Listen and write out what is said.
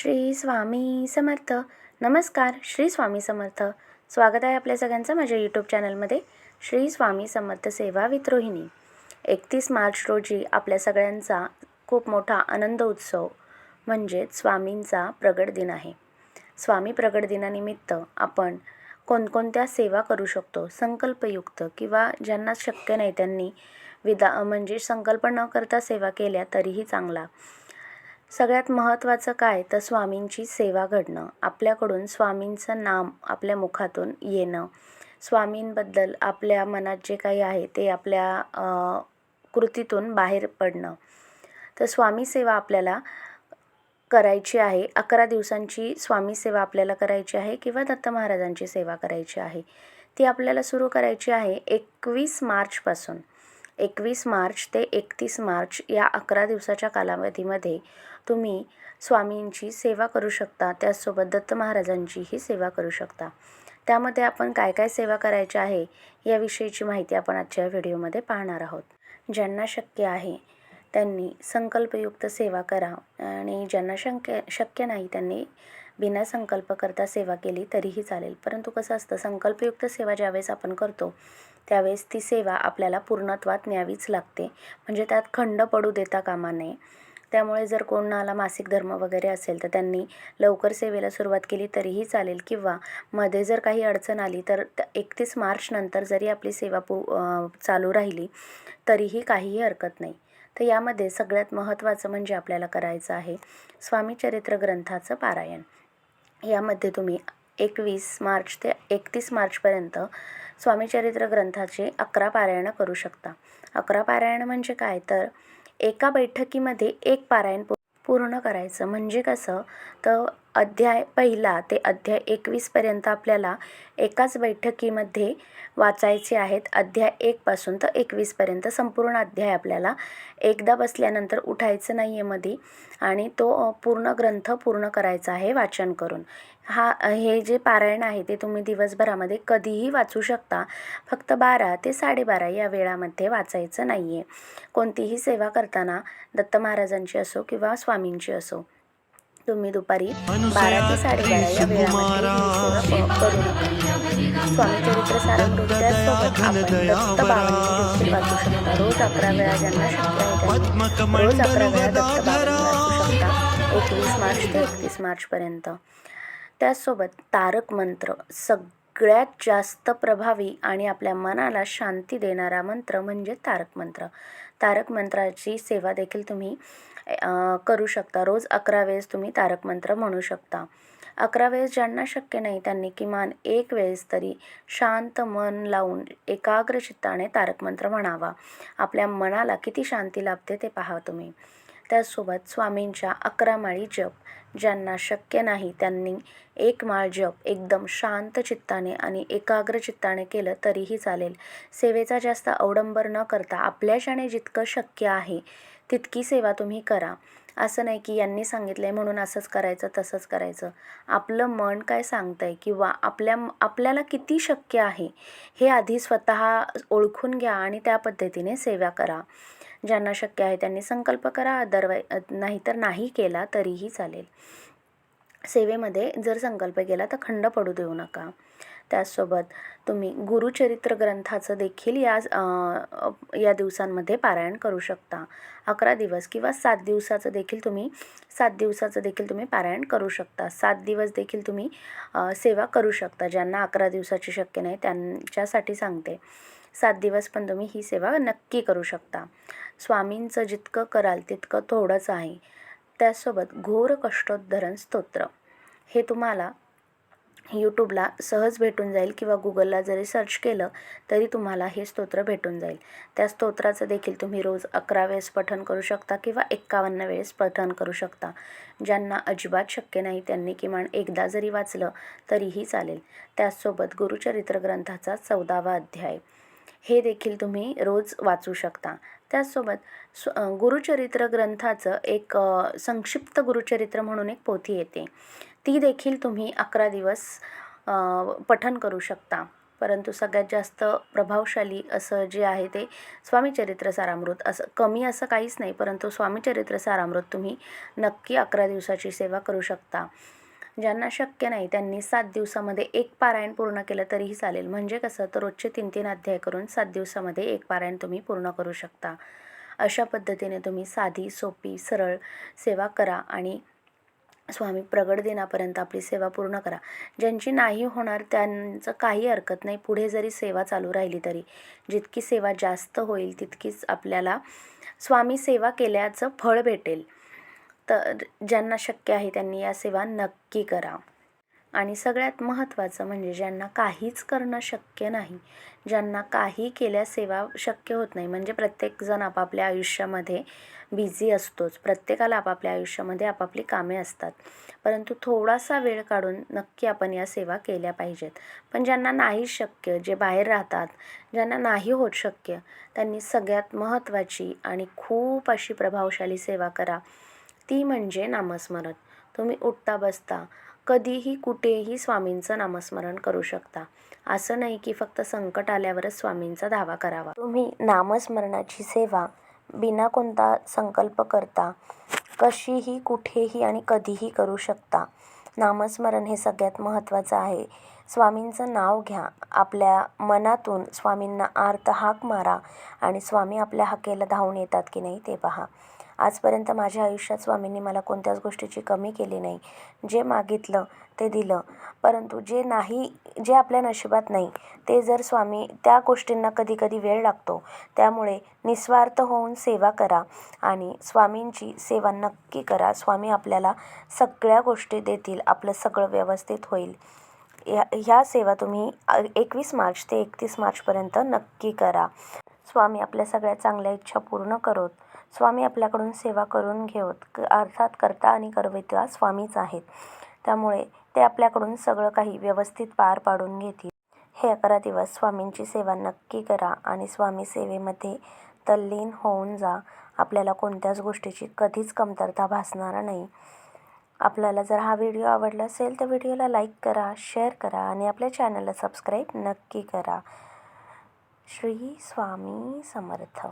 श्री स्वामी समर्थ. नमस्कार श्री स्वामी समर्थ. स्वागत आहे आपल्या सगळ्यांचं माझ्या यूट्यूब चॅनलमध्ये श्री स्वामी समर्थ सेवा विद्रोहिणी एकतीस मार्च रोजी आपल्या सगळ्यांचा खूप मोठा आनंद उत्सव म्हणजेच स्वामींचा प्रगट दिन आहे. स्वामी प्रगट दिनानिमित्त आपण कोणकोणत्या सेवा करू शकतो? संकल्पयुक्त किंवा ज्यांना शक्य नाही त्यांनी विदा म्हणजे संकल्प न करता सेवा केल्या तरीही चांगला. सगळ्यात महत्त्वाचं काय? तर स्वामींची सेवा घडणं. आपल्याकडून स्वामींचं नाम आपल्या मुखातून येणं. स्वामींबद्दल आपल्या मनात जे काही आहे ते आपल्या कृतीतून बाहेर पडणं. तर स्वामी सेवा आपल्याला करायची आहे. अकरा दिवसांची स्वामी सेवा आपल्याला करायची आहे किंवा दत्त महाराजांची सेवा करायची आहे. ती आपल्याला सुरू करायची आहे एकवीस मार्चपासून. एकवीस मार्च ते एकतीस मार्च या अकरा दिवसाच्या कालावधीमध्ये तुम्ही स्वामींची सेवा करू शकता. त्याचसोबत दत्त महाराजांचीही सेवा करू शकता. त्यामध्ये आपण काय काय सेवा करायची आहे याविषयीची माहिती आपण आजच्या व्हिडिओमध्ये पाहणार आहोत. ज्यांना शक्य आहे त्यांनी संकल्पयुक्त सेवा करा आणि ज्यांना शक्य शक्य नाही त्यांनी बिना संकल्प करता सेवा केली तरीही चालेल. परंतु कसं असतं संकल्पयुक्त सेवा ज्यावेळेस आपण करतो त्यावेळेस ती सेवा आपल्याला पूर्णत्वात न्यावीच लागते. म्हणजे त्यात खंड पडू देता कामा नये. त्यामुळे जर कोणाला मासिक धर्म वगैरे असेल तर त्यांनी लवकर सेवेला सुरुवात केली तरीही चालेल. किंवा मध्ये जर काही अडचण आली तर एकतीस मार्च नंतर जरी आपली सेवा पू चालू राहिली तरीही काहीही हरकत नाही. तर यामध्ये सगळ्यात महत्त्वाचं म्हणजे आपल्याला करायचं आहे स्वामी चरित्र ग्रंथाचं पारायण. यामध्ये तुम्ही एकवीस मार्च ते एकतीस मार्चपर्यंत स्वामीचरित्र ग्रंथाचे अकरा पारायणं करू शकता. अकरा पारायण म्हणजे काय? तर एका बैठकीमध्ये एक पारायण पूर्ण करायचं. म्हणजे कसं? तर अध्याय पहिला ते अध्याय एकवीसपर्यंत आपल्याला एकाच बैठकीमध्ये वाचायचे आहेत. अध्याय एकपासून तर एकवीसपर्यंत संपूर्ण अध्याय आपल्याला एकदा बसल्यानंतर उठायचं नाही आहे मध्ये आणि तो पूर्ण ग्रंथ पूर्ण करायचा आहे वाचन करून. हा हे जे पारायण आहे ते तुम्ही दिवसभरामध्ये कधीही वाचू शकता. फक्त बारा ते साडेबारा या वेळामध्ये वाचायचं नाही आहे कोणतीही सेवा करताना दत्त महाराजांची असो किंवा स्वामींची असो. तुम्ही दुपारी बारा ते साडेबारा या वेळामध्ये करू नका आपण दत्त वाचू शकता. रोज अकरा वेळा ज्यांना शक्य आहे त्यांनी रोज अकरा वेळा दत्त वाचू शकता. एकवीस मार्च ते एकतीस मार्चपर्यंत त्याचसोबत तारक मंत्र सगळ्यात जास्त प्रभावी आणि आपल्या मनाला शांती देणारा मंत्र म्हणजे तारक मंत्र. तारक मंत्राची सेवा देखील तुम्ही करू शकता. रोज अकरा वेळेस तुम्ही तारक मंत्र म्हणू शकता. अकरा वेळेस ज्यांना शक्य नाही त्यांनी किमान एक वेळेस तरी शांत मन लावून एकाग्र चित्ताने तारक मंत्र म्हणावा. आपल्या मनाला किती शांती लाभते ते पहा तुम्ही. त्यासोबत स्वामींच्या अकरा माळी जप. ज्यांना शक्य नाही त्यांनी एक माळ जप एकदम शांत चित्ताने आणि एकाग्र चित्ताने केलं तरीही चालेल. सेवेचा जास्त अवडंबर न करता आपल्याच्याने जितकं शक्य आहे तितकी सेवा तुम्ही करा. असं नाही की यांनी सांगितलं आहे म्हणून असंच करायचं तसंच करायचं. आपलं मन काय सांगतं आहे किंवा आपल्या आपल्याला किती शक्य आहे हे आधी स्वतः ओळखून घ्या आणि त्या पद्धतीने सेवा करा. ज्यांना शक्य आहे त्यांनी संकल्प करा अदरवाई नाहीतर नाही केला तरीही चालेल. सेवेमध्ये जर संकल्प केला तर खंड पडू देऊ नका. त्याचसोबत तुम्ही गुरुचरित्र ग्रंथाचं देखील या या दिवसांमध्ये पारायण करू शकता. अकरा दिवस किंवा सात दिवसाचं देखील तुम्ही सात दिवसाचं देखील तुम्ही पारायण करू शकता. सात दिवस देखील तुम्ही सेवा करू शकता. ज्यांना अकरा दिवसाची शक्य नाही त्यांच्यासाठी सांगते. सात दिवस पण तुम्ही ही सेवा नक्की करू शकता. स्वामींचं जितकं कराल तितकं थोडंच आहे. त्याचसोबत घोर कष्टोद्धरण स्तोत्र. हे तुम्हाला यूट्यूबला सहज भेटून जाईल किंवा गुगलला जरी सर्च केलं तरी तुम्हाला हे स्तोत्र भेटून जाईल. त्या स्तोत्राचं देखील तुम्ही रोज अकरा वेळेस पठण करू शकता किंवा एक्कावन्न वेळेस पठण करू शकता. ज्यांना अजिबात शक्य नाही त्यांनी किमान एकदा जरी वाचलं तरीही चालेल. त्याचसोबत गुरुचरित्र ग्रंथाचा चौदावा अध्याय. हे देखील तुम्ही रोज वाचू शकता. त्याचसोबत स्व गुरुचरित्र ग्रंथाचं एक संक्षिप्त गुरुचरित्र म्हणून एक पोथी येते. ती देखील तुम्ही अकरा दिवस पठन करू शकता. परंतु सगळ्यात जास्त प्रभावशाली असं जे आहे ते स्वामीचरित्र सारामृत असं कमी असं काहीच नाही परंतु स्वामी चरित्र सारामृत तुम्ही नक्की अकरा दिवसाची सेवा करू शकता. ज्यांना शक्य नाही त्यांनी सात दिवसामध्ये एक पारायण पूर्ण केलं तरीही चालेल. म्हणजे कसं? तर रोजचे तीन तीन अध्याय करून सात दिवसामध्ये एक पारायण तुम्ही पूर्ण करू शकता. अशा पद्धतीने तुम्ही साधी सोपी सरळ सेवा करा आणि स्वामी प्रगट दिनापर्यंत आपली सेवा पूर्ण करा. ज्यांची नाही होणार त्यांचं काही हरकत नाही. पुढे जरी सेवा चालू राहिली तरी जितकी सेवा जास्त होईल तितकीच आपल्याला स्वामी सेवा केल्याचं फळ भेटेल. तर ज्यांना शक्य आहे त्यांनी या सेवा नक्की करा. आणि सगळ्यात महत्त्वाचं म्हणजे ज्यांना काहीच करणं शक्य नाही ज्यांना काही केल्या सेवा शक्य होत नाही म्हणजे प्रत्येकजण आपापल्या आयुष्यामध्ये बिझी असतोच. प्रत्येकाला आपापल्या आयुष्यामध्ये आपापली कामे असतात. परंतु थोडासा वेळ काढून नक्की आपण या सेवा केल्या पाहिजेत. पण ज्यांना नाही शक्य जे बाहेर राहतात ज्यांना नाही होत शक्य त्यांनी सगळ्यात महत्त्वाची आणि खूप अशी प्रभावशाली सेवा करा. ती म्हणजे नामस्मरण. तुम्ही उठता बसता कधीही कुठेही स्वामींचं नामस्मरण करू शकता. असं नाही की फक्त संकट आल्यावरच स्वामींचा धावा करावा. तुम्ही नामस्मरणाची सेवा बिना कोणता संकल्प करता कशीही कुठेही आणि कधीही करू शकता. नामस्मरण हे सगळ्यात महत्त्वाचं आहे. स्वामींचं नाव घ्या. आपल्या मनातून स्वामींना आर्त हाक मारा आणि स्वामी आपल्या हाकेला धावून येतात की नाही ते पहा. आजपर्यंत माझ्या आयुष्यात स्वामींनी मला कोणत्याच गोष्टीची कमी केली नाही. जे मागितलं ते दिलं. परंतु जे नाही जे आपल्या नशिबात नाही ते जर स्वामी त्या गोष्टींना कधी कधी वेळ लागतो त्यामुळे निस्वार्थ होऊन सेवा करा आणि स्वामींची सेवा नक्की करा. स्वामी आपल्याला सगळ्या गोष्टी देतील आपलं सगळं व्यवस्थित होईल. या ह्या सेवा तुम्ही एकवीस मार्च ते एकतीस मार्चपर्यंत नक्की करा. स्वामी आपल्या सगळ्या चांगल्या इच्छा पूर्ण करोत. स्वामी आपल्याकडून सेवा करून घेवत अर्थात कर्ता आणि करविता स्वामीच आहेत. त्यामुळे ते आपल्याकडून सगळं काही व्यवस्थित पार पाडून घेतील. हे अकरा दिवस स्वामींची सेवा नक्की करा आणि स्वामी सेवेमध्ये तल्लीन होऊन जा. आपल्याला कोणत्याच गोष्टीची कधीच कमतरता भासणार नाही. आपल्याला जर हा व्हिडिओ आवडला असेल तर व्हिडिओला लाईक करा शेअर करा आणि आपल्या चॅनलला सबस्क्राईब नक्की करा. श्री स्वामी समर्थ.